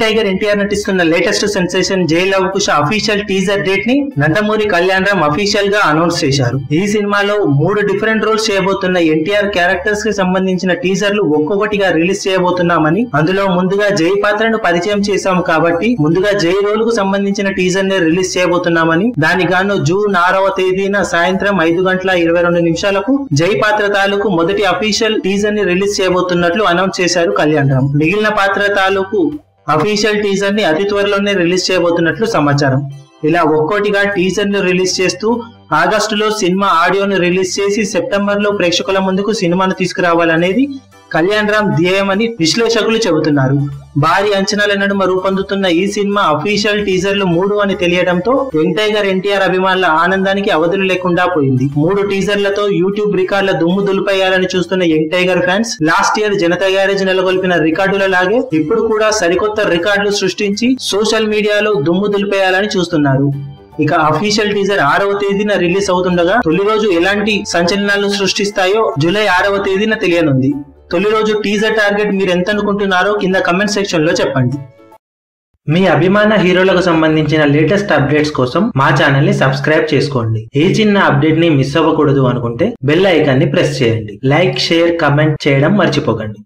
Tiger NTR నటిస్తున్న latest sensation Jai Lava Kusa official teaser డేట్ని Nandamuri Kalyan Ram అఫీషియల్గా announce చేశారు. ఈ సినిమాలో మూడు డిఫరెంట్ రోల్స్ చేయబోతున్న ఎన్టీఆర్ క్యారెక్టర్స్కి సంబంధించిన టీజర్లు ఒక్కొక్కటిగా రిలీజ్ చేయబోతున్నామని అందులో ముందుగా జై పాత్రను పరిచయం చేశాము కాబట్టి ముందుగా జై రోల్కు సంబంధించిన టీజర్ని రిలీజ్ చేయబోతున్నామని దానిగాను జూన్ ఆరవ తేదీన సాయంత్రం ఐదు గంటల ఇరవై రెండు నిమిషాలకు జై పాత్ర తాలూకు మొదటి అఫీషియల్ టీజర్ని రిలీజ్ చేయబోతున్నట్లు అనౌన్స్ చేశారు కళ్యాణ్ రామ్. మిగిలిన పాత్ర తాలూకు అఫీషియల్ టీజర్ని అతి త్వరలోనే రిలీజ్ చేయబోతున్నట్లు సమాచారం. ఇలా ఒక్కోటిగా టీజర్ను రిలీజ్ చేస్తూ ఆగస్టులో సినిమా ఆడియోను రిలీజ్ చేసి సెప్టెంబర్లో ప్రేక్షకుల ముందుకు సినిమాను తీసుకురావాలనేది కళ్యాణ్ రామ్ ధ్యేయమని విశ్లేషకులు చెబుతున్నారు. భారీ అంచనాల నడుమ రూపొందుతున్న ఈ సినిమా అఫీషియల్ టీజర్లు మూడు అని తెలియడంతో యంగ్ ఎన్టీఆర్ అభిమానుల ఆనందానికి అవధులు లేకుండా పోయింది. మూడు టీజర్లతో యూట్యూబ్ రికార్డుల దుమ్ము దులిపేయాలని చూస్తున్న young fans last year Janatha Garage నెలకొల్పిన రికార్డుల లాగే ఇప్పుడు కూడా సరికొత్త రికార్డులు సృష్టించి సోషల్ మీడియాలో దుమ్ము దులిపేయాలని చూస్తున్నారు. ఇక అఫీషియల్ టీజర్ ఆరవ తేదీన రిలీజ్ అవుతుండగా తొలి రోజు ఎలాంటి సంచలనాలు సృష్టిస్తాయో జూలై ఆరవ తేదీన తెలియనుంది. తొలి రోజు టీజర్ టార్గెట్ మీరు ఎంత అనుకుంటున్నారో కింద కమెంట్ సెక్షన్లో చెప్పండి. మీ అభిమాన హీరోలకు సంబంధించిన లేటెస్ట్ అప్డేట్స్ కోసం మా ఛానల్ని సబ్స్క్రైబ్ చేసుకోండి. ఏ చిన్న అప్డేట్ని మిస్ అవ్వకూడదు అనుకుంటే బెల్ ఐకాన్ని ప్రెస్ చేయండి. లైక్ షేర్ కమెంట్ చేయడం మర్చిపోకండి.